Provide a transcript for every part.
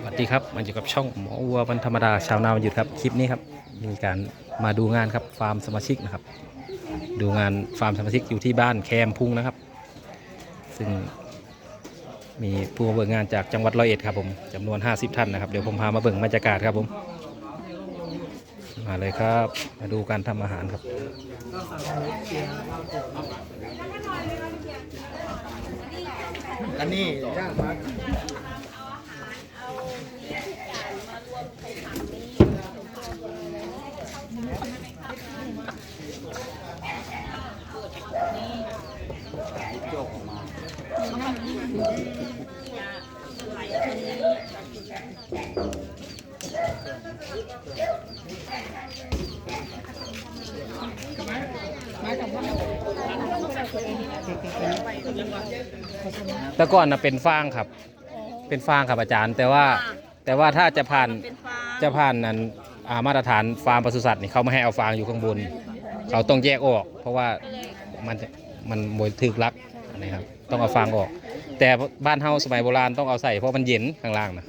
สวัสดีครับมาอยู่กับช่องหมอวัววันธรรมดาชาวนาวันหยุดครับคลิปนี้ครับมีการมาดูงานครับฟาร์มสมาชิกนะครับ ดูงานฟาร์มสมาชิกอยู่ที่บ้านแคมพุงนะครับ ซึ่งมีผู้มาเบิกงานจากจังหวัดร้อยเอ็ดครับผมจำนวน 50 ท่านนะครับเดี๋ยวผมพามาเบิ่งบรรยากาศครับผมมาเลยครับมาดูการทำอาหารครับอันนี้ย่างมา แต่ก่อนนะเป็นฟางครับ เป็นฟางครับอาจารย์ แต่ว่าแต่ว่าถ้าจะผ่านจะผ่านนั้นมาตรฐานฟาร์มปศุสัตว์นี่เขาไม่ให้เอาฟางอยู่ข้างบน เขาต้องแยกออก เพราะว่ามันมันมวยถึกลัก นะครับต้องเอาฟางออก แต่บ้านเฮาสมัยโบราณต้องเอาใส่เพราะมันเย็นข้างล่างนะ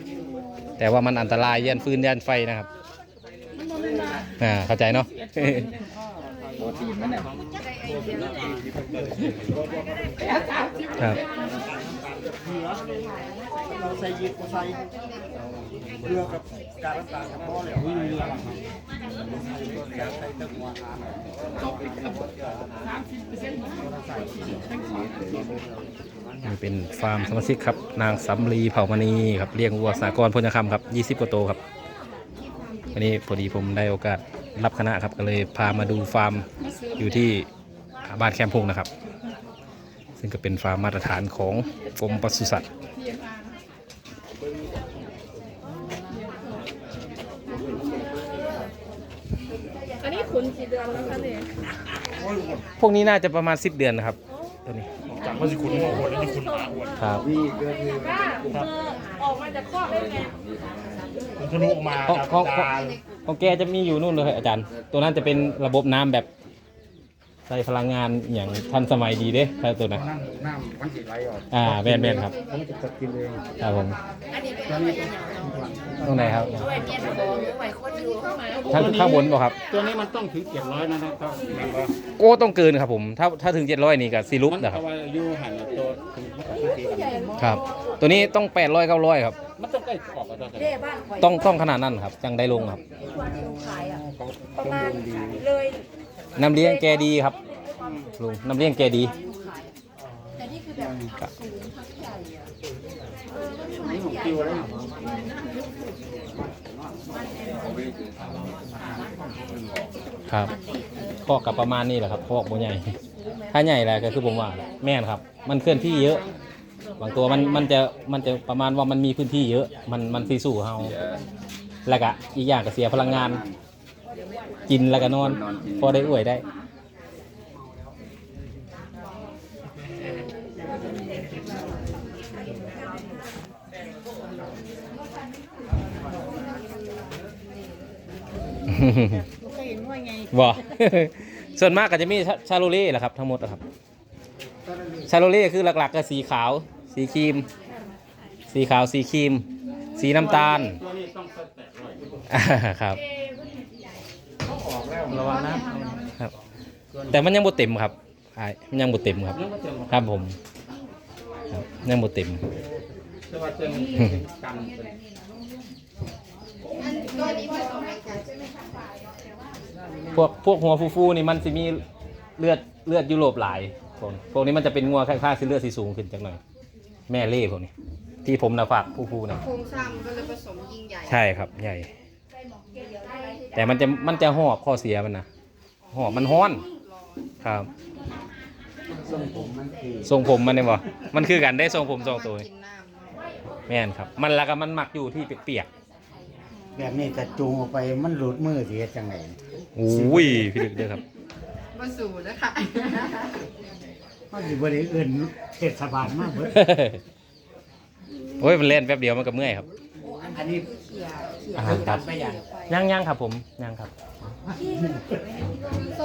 แต่ว่ามันอันตรายยันฟืนยันไฟนะครับอ่าเข้าใจเนาะครับ เรือกับการรักษากับพ่อเลยวิ่งเรือใส่ตะกัวหานี่เป็นฟาร์มสมาชิกครับ นางสำลีเผ่ามณีครับเลี้ยงวัวสากรพญคำครับ 20 กว่าโตวครับวันนี้พอดีผมได้โอกาสรับคณะครับก็เลยพามาดูฟาร์มอยู่ที่บ้านแคมพงนะครับ ซึ่งก็เป็นฟาร์มมาตรฐานของกรมปศุสัตว์ อันนี้ขุนกี่เดือนแล้วคะเนี่ยพวกนี้น่าจะประมาณ 10 เดือนนะครับตัวนี้จากว่าสิคุณหัวโหดแล้วนี่คุณหมาหัวครับนี่เรือคือป้าเออออกมาจากคอกได้ไงคุณทะลุออกมาของครับของจานของแกจะมีอยู่นู่นเลยอาจารย์ ตัวนั้นจะเป็นระบบน้ำแบบ ใส่พลังงานอย่างทันสมัยดีเด้ใช่ตัวนั้นน้ำน้ำมันสิไหลออกอ่าแมนแมนครับผมจะตัดกินเองครับผมตอนนี้ตรงไหนครับด้วยเมียนบอกหรือไหวคนอยู่เข้ามาข้างข้างบนเปล่าครับ ตัวนี้มันต้องถึงเจ็ดร้อยนะครับมันก็โอ้ต้องเกินครับผม ถ้าถ้าถึง700นี่กับซีรุปนะครับเพราะว่าอายุหันตัวถึงทุกทีกันครับ ตัวนี้ต้อง800 900ครับมันต้องใกล้ขอบกันเร่บ้านข่อยต้องต้องขนาดนั้นครับจังได้ลงครับขายอะเขาประต้องมาณดูดีเลย น้ำเลี้ยงแกดีครับลุงน้ำเลี้ยงแกดีแต่นี่คือแบบครับนี่ผมคิวแล้วครับพอกกับประมาณนี้แหละครับพอกบ่ใหญ่ ถ้าใหญ่แหละก็คือผมว่าแม่นครับ มันเคลื่อนที่เยอะ บางตัวมันมันจะมันจะประมาณว่ามันมีพื้นที่เยอะ มันมันซีสู้เฮาแล้วก็อีกอย่างก็เสียพลังงาน กินแล้วก็นอน พอได้อวยได้เคยเห็นว่าไงบ่ส่วนมากก็จะมีชาชาโลเล่แหละครับ ทั้งหมดอะครับ ชาโลเล่คือหลักๆก็สีขาว สีครีม สีขาวสีครีม สีน้ำตาลตัวนี้ต้องแตะร้อยอ่าครับออกแล้ว ระวังนะครับ แต่มันยังบ่เต็มครับอ่ามันยังบ่เต็มครับ ยังไม่เจอครับผมครับยังบ่เต็มแต่ว่าเจอกันพวกพวกหัวฟูๆนี่มันสิมีเลือดเลือดยุโรปหลายพวกนี้พวกนี้มันจะเป็นงัวค่าๆสิเลือดสีสูงขึ้นจังหน่อย แม่เล่พวกนี้ ที่ผมนะฝากฟูๆนะโครงสร้างก็เลยผสมยิ่งใหญ่ ใช่ครับใหญ่ แต่มันจะมันจะหอบข้อเสียมันนะหอบมันห้อนครับทรงผมมันคือทรงผมมันเนี่ยบ่มันคือกันได้ทรงผมสองตัวกินน้ำแม่นครับ มันแล้วก็มันหมักอยู่ที่เปียกแบบนี้จะจูงออกไปมันหลุดมือเสียจังไงๆอุ้ยพี่ลึกเด้อครับ มาสู่นะคะมันอยู่บริเวณเทศบาลมากเบิดโอ้ยมันเล่นแป๊บเดียวมันก็เมื่อยครับ อันนี้ อ่าครับไม่อย่างย่างย่างครับผมย่างครับ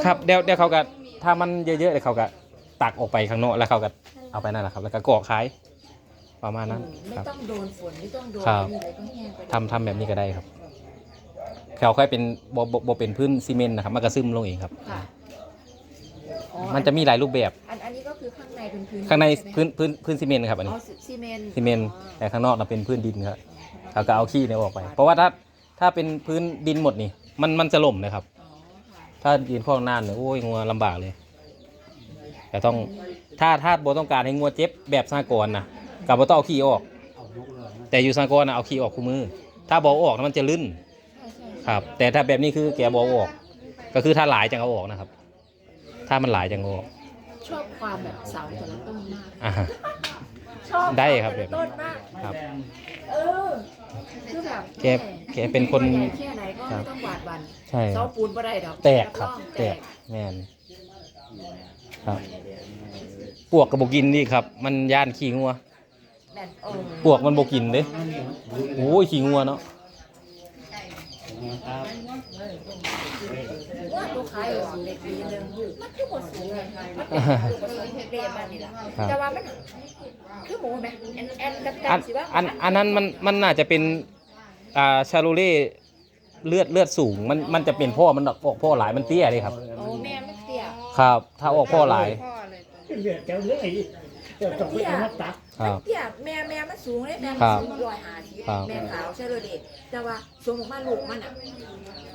ครับเดี๋ยวเดี๋ยวเขาก็ถ้ามันเยอะๆเดี๋ยวเขาก็ตักออกไปข้างนอกแล้วเขาก็เอาไปนั่นแหละครับ แล้วก็กรอกขายประมาณนั้นไม่ครับ ต้องโดนฝนไม่ต้องโดนครับ อะไรก็แห้งไปทำทำแบบนี้ก็ได้ครับเขาค่อยเป็นโบโบเป็นพื้นซีเมนต์นะครับ มันก็ซึมลงเองครับ ค่ะอ๋อมันจะมีหลายรูปแบบ อันอันนี้ก็คือข้างในเป็นพื้นข้างในช่ไหมพื้นพื้นพื้นซีเมนต์ครับอันอ๋นี้อซีเมนต์ซีเมนต์แต่ข้างนอกน่ะเป็นพื้นดินครับ เขาก็เอาขี้เนี่ยออกไป เพราะว่าถ้าถ้าเป็นพื้นดินหมดนี่ มันมันจะล่มนะครับ อ๋อค่ะถ้ายืนพอกนานเนี่ยโอ้ยงัวลำบากเลย แต่ต้องถ้าถ้าโบต้องการให้งัวเจ็บแบบสากรนะกับโบต้องเอาขี้ออก เอายกเลยนะแต่อยู่สากรนะเอาขี้ออกคู่มือ ถ้าบอออกนะมันจะลื่นใช่ใช่ครับ แต่ถ้าแบบนี้คือแกบอออก ก็คือถ้าหลายจังเอาออกนะครับ ถ้ามันหลายจังเอาออกชอบความแบบเสาแต่ละต้นมาก อ่า ชอบได้ครับเสาแต่ละต้นมาก ครับเออคือ แบบแกแกเป็นคน ใหญ่แค่ไหนก็ครัไม่บต้องหวาดหวันใช่คเสารับปูนบ่ได้ดอกแตกครับองแตกแม่นครับ ปวกกับบกินนี่ครับ มันย่านขี้งัวแน่นเออปวกมันบกินเด้โอ้ยขี้งัวเนาะครับว่าลูกค้าอยู่เด็กปีหนึงมันคือหมดสูงไงมันเป็นลูกผสมเรียนมานี่แหละครับแต่ว่ามันคือหมูไหมแอนแอนกับอันสิว่าอันอันนั้นมันมันน่าจะเป็น อ่าชาโลเล่เลือดเลือดสูง มันมันจะเป็นพ่อมันออกพ่อหลายมันเตี้ยเลยครับ โอ้แม่ไม่เตี้ยครับ ถ้าออกพ่อหลายพ่อเลยเหลือเจ้าเลยเจ้าต้องไปเอามาตักครับเตี้ยแม่แม่มันสูงเลยแม่ครัมันบสูงร้อยห้าสิบครับ แม่ขาวใช่เลยเด็แต่ว่าสูงออกมาลูกมันอะ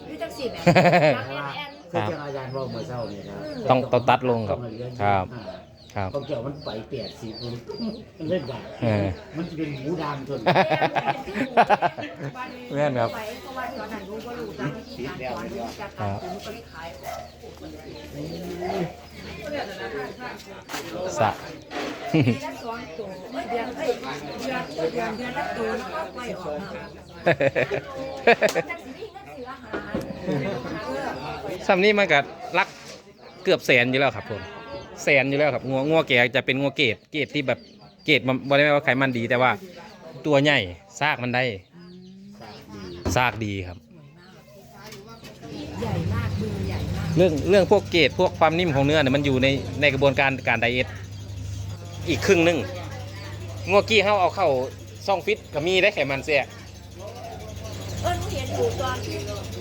อยู่จังสี่แม่รักแอนแอน คือเจ้าอาจารย์ว่าเมื่อเช้านี่นะต้องต้องตัดลงครับครับ ครับเขาเกี่ยวมันไปเปียดสีมันเล่นได้เออ มันจะเป็นหมูดำทนแม่นครับไปเพราะว่าตอนนั้นรู้ว่าลูกตามวิธีการสอนรู้จักการปลูกก็เลยขายสะ เดือนละสองตัวเอ้ยเดือนเอ้ยเดือนเอ้ยเดือนเดือนละตัวแล้วก็ไปออกมาจังสิมีเงินซื้ออาหารเออซ้ำนี้มันก็รักเกือบแสนอยู่แล้วครับผม แสนอยู่แล้วครับงัวงัวแกจะเป็นงัวเกรดเกรดที่แบบเกรดมันบ่ได้ว่าไขมันดีแต่ว่าตัวใหญ่ซากมันได้ซากดีครับ ใหญ่มากมือใหญ่มากเรื่องเรื่องพวกเกรดพวกความนิ่มของเนื้อเนี่ยมันอยู่ในในกระบวนการการไดเอทอีกครึ่งหนึงงัวกี้เขาเอาเข้าซ่องฟิตก็มีได้ไขมันเสียเอ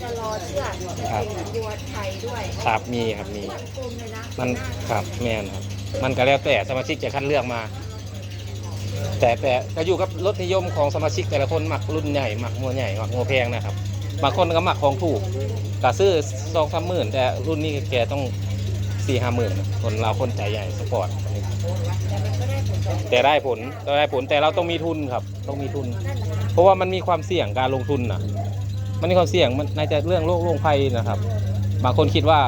จะรอเชื่อจะเป็นตัวไทยด้วยครับมีครับมีมันกลมเลยนะมันครับแมนครับ มันก็แล้วแต่สมาชิกจะคัดเลือกมา แต่แต่ก็อยู่กับรสนิยมของสมาชิกแต่ละคนหมักรุ่นใหญ่หมักงัวใหญ่หมักงัวแพงนะครับบางคนก็หมักของถูกก็ซื้อสองสามหมื่นแต่รุ่นนี้แกต้องสี่ห้าหมื่นคนเราคนใจใหญ่สปอร์ตแต่ได้ผลแต่ได้ผลแต่เราต้องมีทุนครับ ต้องมีทุน เพราะว่ามันมีความเสี่ยงการลงทุนนะ มันมีความเสี่ยงมันในจะเรื่องโรคโรคภัยนะครับ บางคนคิดว่า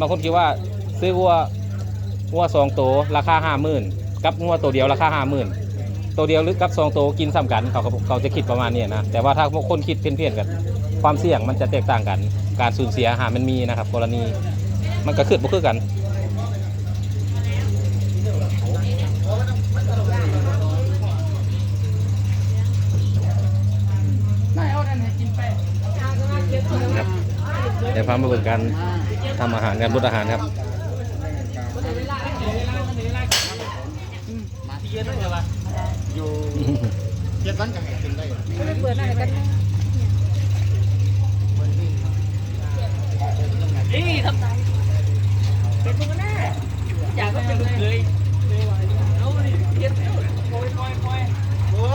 บางคนคิดว่าซื้อวัววัวสองตัวราคาห้าหมื่นกับงัวตัวเดียวราคาห้าหมื่นตัวเดียวหรือกับสองตัวกินซ้ำกันเขาเขาเขาจะคิดประมาณนี้นะแต่ว่าถ้าคนคิดเพี้ยนๆกันความเสี่ยงมันจะแตกต่างกัน การสูญเสียอาหารมันมีนะครับ กรณีมันก็ขึ้นบ่คือกัน เดี๋ยวพามาเบิ่งกันทำอาหารกันบดอาหารครับอยู่เจ็ดวันกันกินได้ก็ไม่เปิดอะไรกันนะโอ้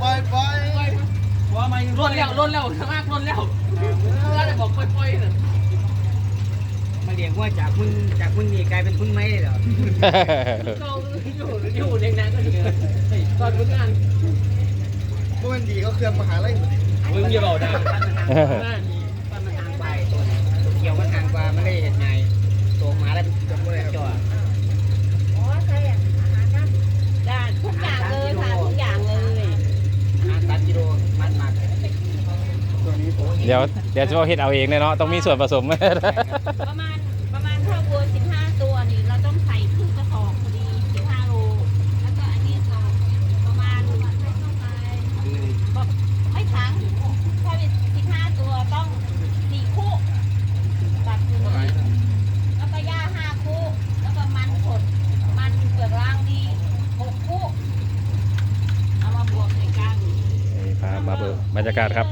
ปล่อยปล่อยล้นแล้วล้นแล้วมากล้นแล้วก็เลยบอกปล่อยๆน่ะมาเรีย กว่าจากคุณจากคุณนี่กลายเป็นคุณไม่ได้เหรอเราอยู่อยู่ในนั้นก็เถอะตอนฝึกงานพวกมันดีเขาเครื่องมหาลัยมึงอย่าบอกนะตอนมันทางไปตัวเกี่ยวมันทางกว่ามันเลยเห็นไงตัวมาแล้วมันจมเลยจ่ออ๋อใช่อะอาหารน้ำได้ทุกอย่างเลยค่ะทุกอย่างเลยหาตัดกิโลมันมากเดี๋ยวเดี๋ยวจะเอาเฮ็ดเอาเองเลยเนาะต้องมีส่วนผสมประมาณประมาณถ้าวัว 15 ตัวนี่เราต้องใส่ครึ่งกระสอบพอดี 15 โล แล้วก็อันนี้ก็ประมาณบอกไม่ถังถ้าเป็น15 ตัวต้อง 4 คู่ตัดตัวนี้แล้วก็หญ้า 5 คู่ แล้วก็มันสด มันเปลือกล่างนี่6คู่ เอามาบวกในกัน นี่พามาเบิ่งบ รรยากาศครับ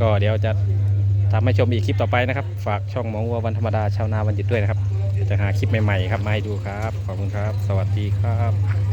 ก็เดี๋ยวจะทำให้ชมอีกคลิปต่อไปนะครับ ฝากช่องหมองวัววันธรรมดาชาวนาวันหยุดด้วยนะครับจะหาคลิปใหม่ๆครับมาให้ดูครับ ขอบคุณครับ สวัสดีครับ